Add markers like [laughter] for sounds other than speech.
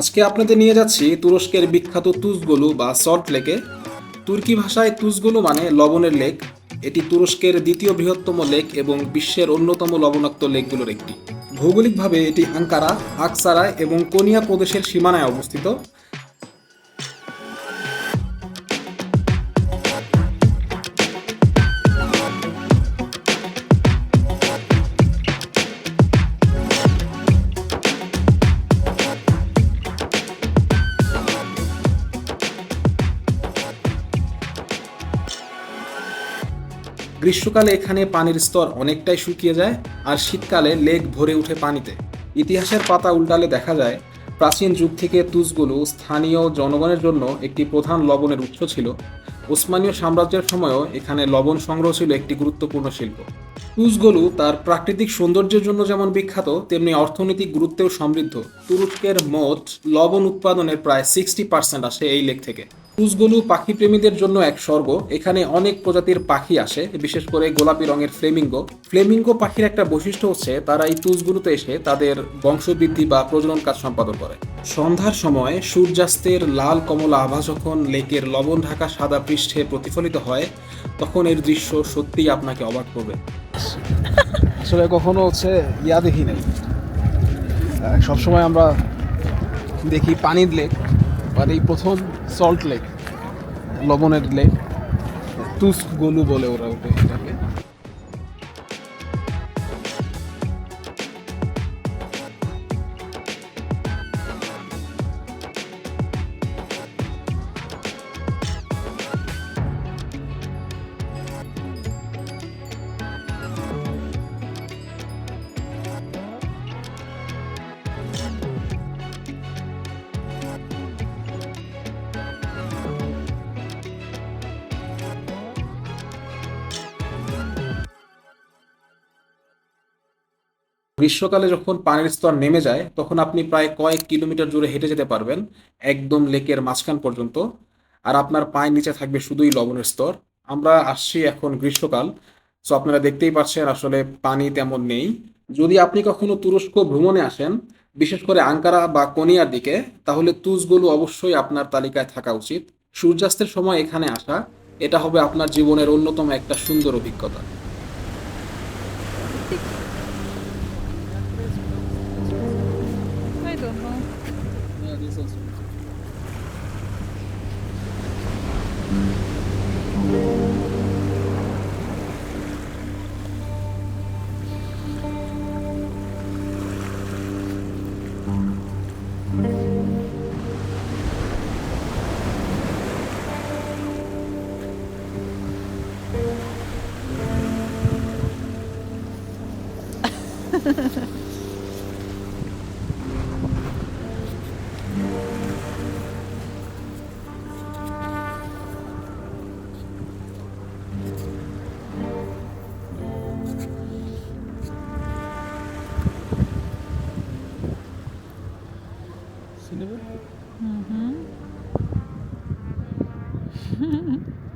আজকে আপনাদের নিয়ে যাচ্ছি তুরস্কের বিখ্যাত তুজগলু বা সল্ট লেকে তুর্কি ভাষায় তুজগলু মানে লবণের লেক এটি তুরস্কের দ্বিতীয় বৃহত্তম লেক এবং বিশ্বের অন্যতম লবণাক্ত লেকগুলোর একটি। ভৌগোলিকভাবে এটি আঙ্কারা, আকসারা এবং কোনিয়া প্রদেশের সীমানায় অবস্থিত। গ্রীষ্মকালে এখানে পানির স্তর অনেকটাই শুকিয়ে যায় আর শীতকালে লেক ভরে ওঠে পানিতে। ইতিহাসের পাতা উল্টালে দেখা যায়, প্রাচীন যুগ থেকে তুজগুলো স্থানীয় জনগণের জন্য একটি প্রধান লবণের উৎস ছিল। ওসমানীয় সাম্রাজ্যের সময়ও এখানে লবণ সংগ্রহ ছিল একটি গুরুত্বপূর্ণ শিল্প। তুজগোলু তার প্রাকৃতিক সৌন্দর্যের জন্য যেমন বিখ্যাত, তেমনি অর্থনৈতিক গুরুত্বেও সমৃদ্ধ। তুরস্কের মোট লবণ উৎপাদনের প্রায় সিক্সটি পার্সেন্ট আসে এই লেক থেকে। তুজগোলু পাখি প্রেমীদের জন্য এক স্বর্গ। এখানে অনেক প্রজাতির পাখি আসে, বিশেষ করে গোলাপি রঙের ফ্লেমিঙ্গো। ফ্লেমিঙ্গো পাখির একটা বৈশিষ্ট্য হচ্ছে, তারা এই তুজগুলোতে এসে তাদের বংশবৃদ্ধি বা প্রজনন কাজ সম্পাদন করে। সন্ধ্যার সময় সূর্যাস্তের লাল কমলা আভা যখন লেকের লবণ ঢাকা সাদা পৃষ্ঠে প্রতিফলিত হয়, তখন এর দৃশ্য সত্যিই আপনাকে অবাক করবে। আসলে কখনো হচ্ছে ইয়া দেখি নাই। সবসময় আমরা দেখি পানির লেক আর এই প্রথম সল্ট লেক। লবণের লেক তুস গলু বলে ওরা ওটা গ্রীষ্মকালে যখন পানির স্তর নেমে যায়, তখন আপনি প্রায় কয়েক কিলোমিটার জুড়ে হেঁটে যেতে পারবেন, একদম লেকের মাঝখান পর্যন্ত। আর আপনার পায়ের নিচে থাকবে শুধুই লবণের স্তর। আমরা আসছি এখন গ্রীষ্মকাল সো আপনারা দেখতেই পাচ্ছেন আসলে পানি তেমন নেই। যদি আপনি কখনো তুরস্ক ভ্রমণে আসেন, বিশেষ করে আঙ্কারা বা কোনিয়ার দিকে, তাহলে তুজগুলো অবশ্যই আপনার তালিকায় থাকা উচিত। সূর্যাস্তের সময় এখানে আসা, এটা হবে আপনার জীবনের অন্যতম একটা সুন্দর অভিজ্ঞতা। 잘 있었습니다. [laughs] Mm-hmm. [laughs]